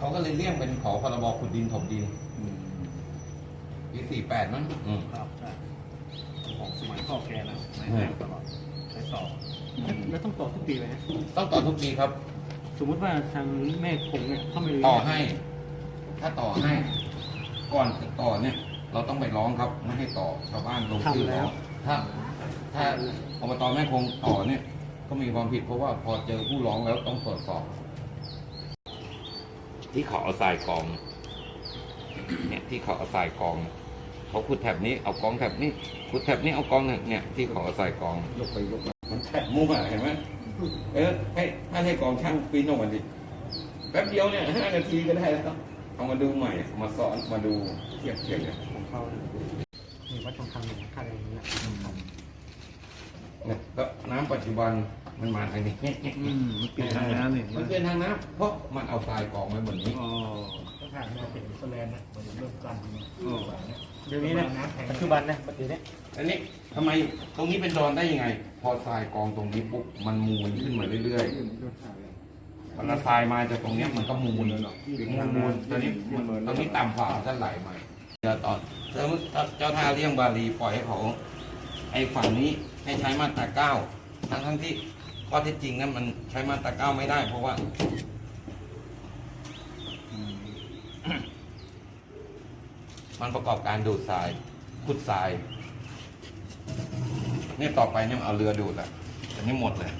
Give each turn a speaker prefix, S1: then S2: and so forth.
S1: เขาก็เลยเรียกเป็นขอพรบขุดดินถมดิน
S2: อืม
S1: ปีสี่แปดมั้งอืม
S2: ครับใช่ของสมัยพ่อแกนะใช้
S1: อืม
S2: แนวตลอดใช้ต่อ
S3: แล้วต้องต่อทุกปีไหมฮะ
S1: ต้องต่อทุกปีครับ
S3: สมมติว่าทางแม่คงเนี่ยเขาไม่รู้
S1: ต่อให้ ถ้าต่อให้ ก่อนจะต่อเนี่ย เราต้องไปร้องครับไม่ให้ต่อชาวบ้านลงชื่อแล้ว ถ้า ถ้าอบตแม่คงต่อเนี่ย ก็มีความผิดเพราะว่าพอเจอผู้ร้องแล้วต้องตรวจสอบ ที่เขาเอาทรายกอง เนี่ยที่เขาเอาทรายกอง เขาขุดแถบนี้เอากองแถบนี้ขุดแถบนี้เอากองเนี่ยเนี่ยที่เขาเอาทรายกอง
S2: ยกไปยกมา
S1: มันแถบมุมอะเห็นไหมเออให้ให้ให้กองช่างปีนออกมาดิแป๊บเดียวเนี่ยห้านาทีก็ได้แล้วเอามาดูใหม่เอามาสอนมาดูเทียบเทียบกัน
S3: ของเขาเนี่ยมีวัดทองคำเนี่ยค่าอะไรอย่างเงี้ย
S1: เนี่ยก็น้ำปัจจุบันมันมาทางนี้
S2: อืมมันเปลี่ยนทางน้ำนี่
S1: มันเป็นทางน้ำเพราะมันเอาทรายกองไว้บนนี้
S2: อ๋อ
S4: ก็ผ่านมาเป็นสแลนด์นะเหมือนเริ่มกันเนี่ย
S2: อ๋อ
S3: เดี๋ยวนี้นะปัจจุบันนะปัจจุบันเนี่ย
S1: อันนี้ทำไมตรงนี้เป็นดอนได้ยังไง พอทรายกองตรงนี้ปุ๊บมันมูลขึ้นมาเรื่อยๆพอละทรายมาจากตรงเนี้ยมันก็มูลมูลมูลตอนนี้มันตอนนี้ต่ำกว่าท่านไหลมาเดี๋ยวตอนเจ้าเจ้าท่าเลี่ยงบาลีปล่อยให้เขา ไอ้ฝั่งนี้ให้ใช้มาตราเก้าทั้งทั้งที่ข้อเท็จจริงนั้นมันใช้มาตราเก้าไม่ได้ เพราะว่ามันประกอบการดูดทรายขุดทรายเนี่ยต่อไปเนี่ยเอาเรือดูดอะแต่นี่หมดเลย